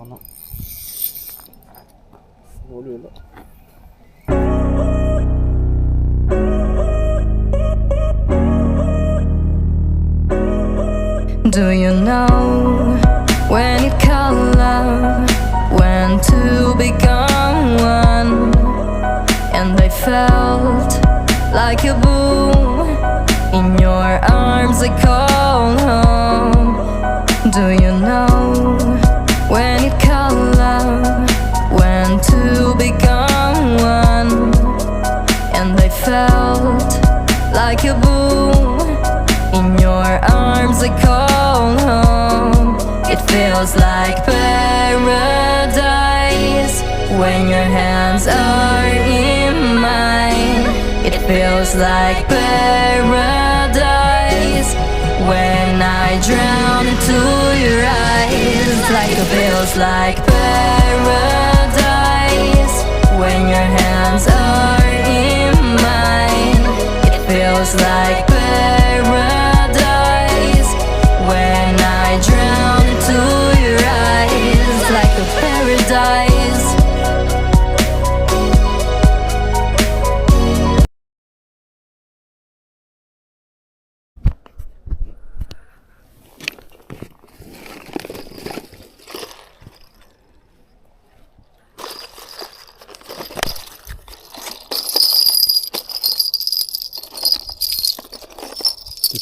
Ana. Ne? Do you know when you call love, when to become one? And I felt like a boom feels like paradise when your hands are in mine. It feels like paradise when I drown into your eyes. Like it feels like paradise when your hands are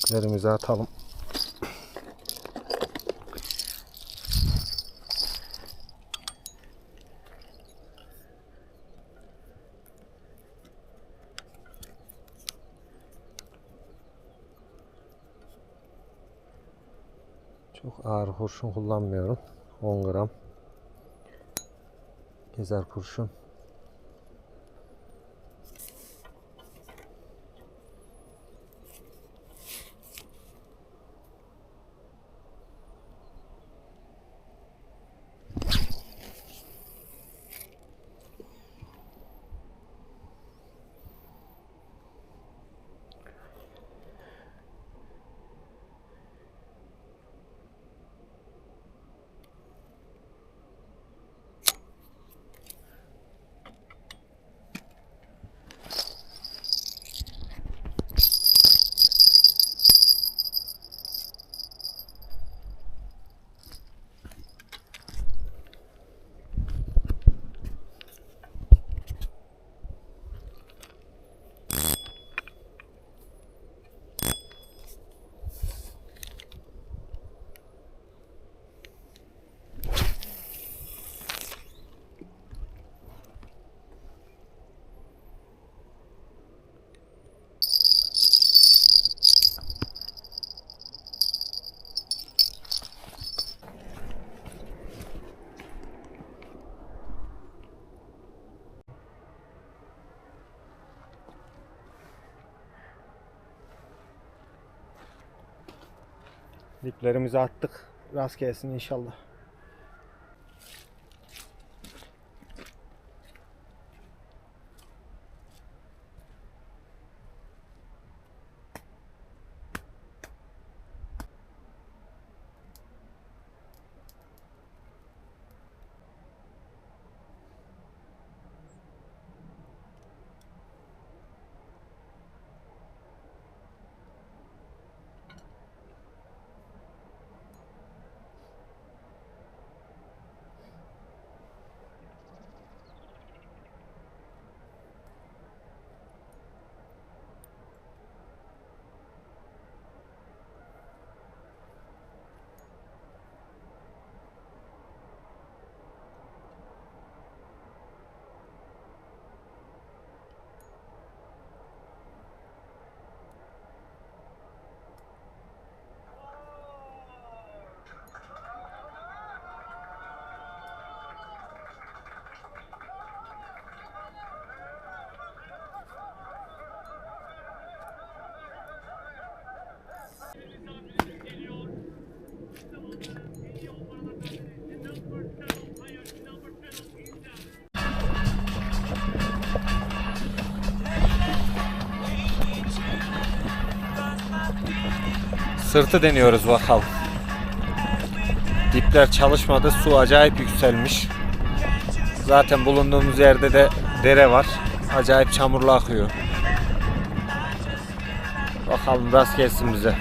Diplerimizi atalım. Çok ağır kurşun kullanmıyorum. 10 gram. Gezer kurşun. Diplerimizi attık. Rast gelsin inşallah. Sırtı deniyoruz bakalım. Dip ipler çalışmadı. Su acayip yükselmiş. Zaten bulunduğumuz yerde de dere var. Acayip çamurlu akıyor. Bakalım rast gelsin bize.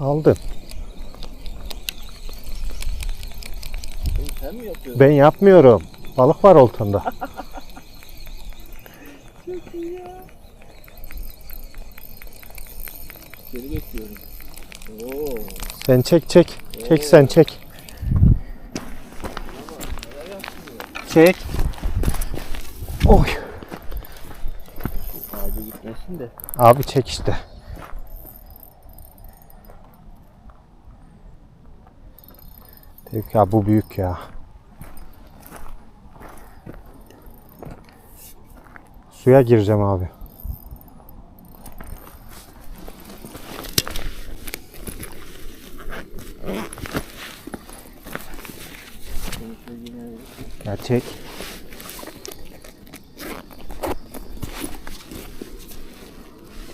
Aldım. Sen mi yapıyorsun? Ben yapmıyorum. Balık var oltanda. Çok iyi ya. Seni bekliyorum. Oo. Sen çek çek. Çek sen çek. Çek. Oy. Ağaca gitmesin de. Abi çek işte. Dedik ya bu büyük ya. Suya gireceğim abi. Seni şöyle yine Ya çek.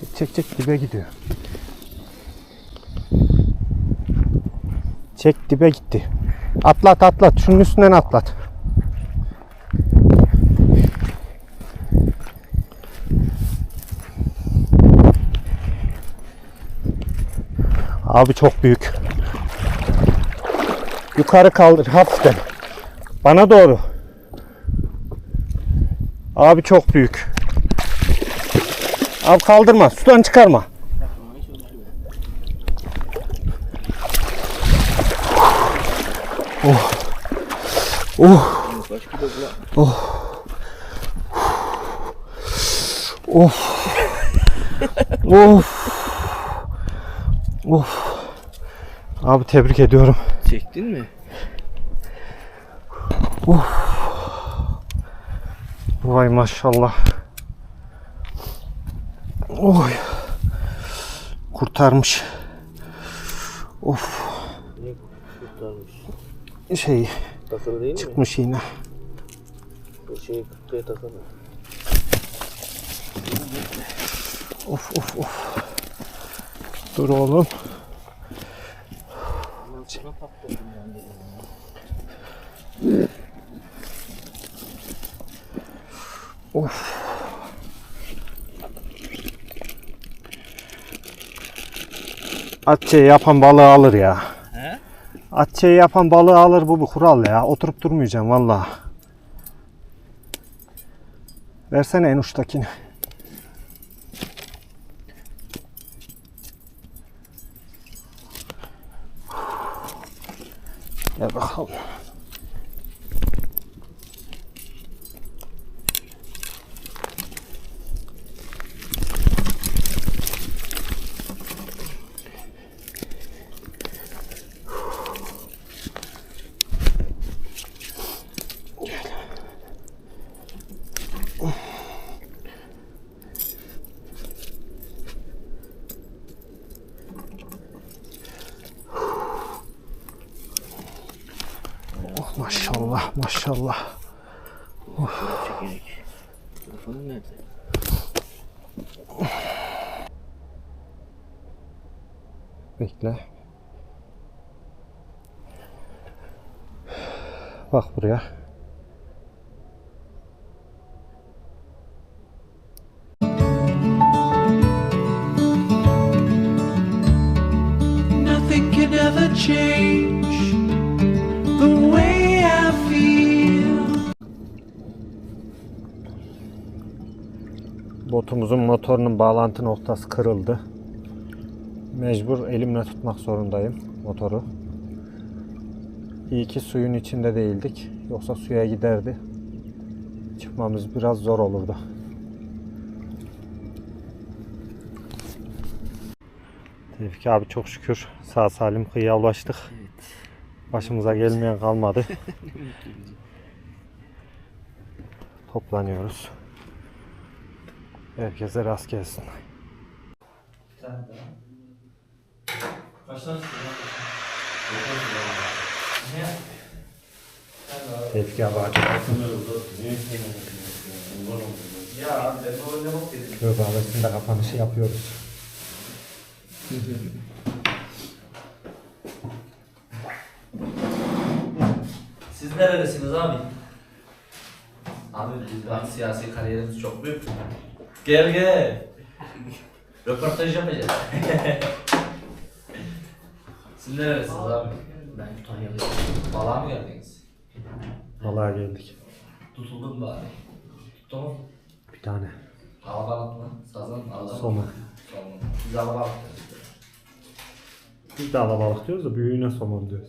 Çek çek çek dibe gidiyor. Çek dibe gitti. Atlat atlat. Şunun üstünden atlat. Abi çok büyük. Yukarı kaldır hafiften. Bana doğru. Abi çok büyük. Abi kaldırma. Sudan çıkarma. Oh. Da bula. Of. Of. Abi tebrik ediyorum. Çektin mi? Vay maşallah. Oy. Kurtarmış. Of. Şey Takılı değil mi? çıkmış yine. O şey kutuya takılı. Of of of. Dur oğlum. Of. Atçeyi yapan balığı alır ya. He? Atçeyi yapan balığı alır bu bir kural ya. Oturup durmayacağım valla. Versene en uçtakini. Gel bakalım. Oh, maşallah maşallah. Nerede? Bekle. Bak buraya. Nothing can ever change botumuzun motorunun bağlantı noktası kırıldı. Mecbur elimle tutmak zorundayım motoru. İyi ki suyun içinde değildik. Yoksa suya giderdi. Çıkmamız biraz zor olurdu. Tevfik abi çok şükür sağ salim kıyıya ulaştık. Evet. Başımıza gelmeyen kalmadı. Toplanıyoruz. Herkese rast gelsin. Tevfik abi hadi. Köy kahvesinde kapanışı yapıyoruz. Siz nerelisiniz abi? Abi biz siyasi kariyerimiz çok büyük. Gel gel. Röportaj yapacağız. Siz nerelisiniz abi? Ben Kütahya'lıyım. Balığa mı geldiniz? Vallahi geldik. Tutuldun bari. Tuttu mu? Bir tane. Alabalık mı? Sazan, alabalık mı? Somon. Somon. Biz alabalık deriz. Biz de alabalık diyoruz da büyüğüne somon diyoruz.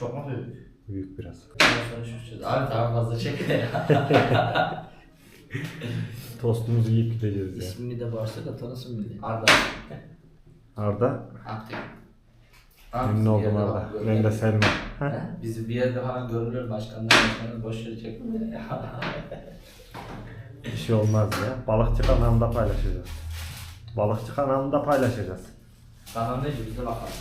Çok mu büyük? Büyük biraz. Sonra şu şu- Abi tamam fazla çekme ya. Tostumuzu yiyip gideceğiz ya. İsmini de bağırsak da tanısın millet. Arda. Arda, Aktif. memnun oldum Arda. Ben de Selma. He? Bizi bir yerde falan görülür başkanlar başkanlar boş yere çekme. Bir şey olmaz ya. Balıkçı kanalında paylaşacağız. Balıkçı kanalında paylaşacağız. Bana ne biz de bakalım.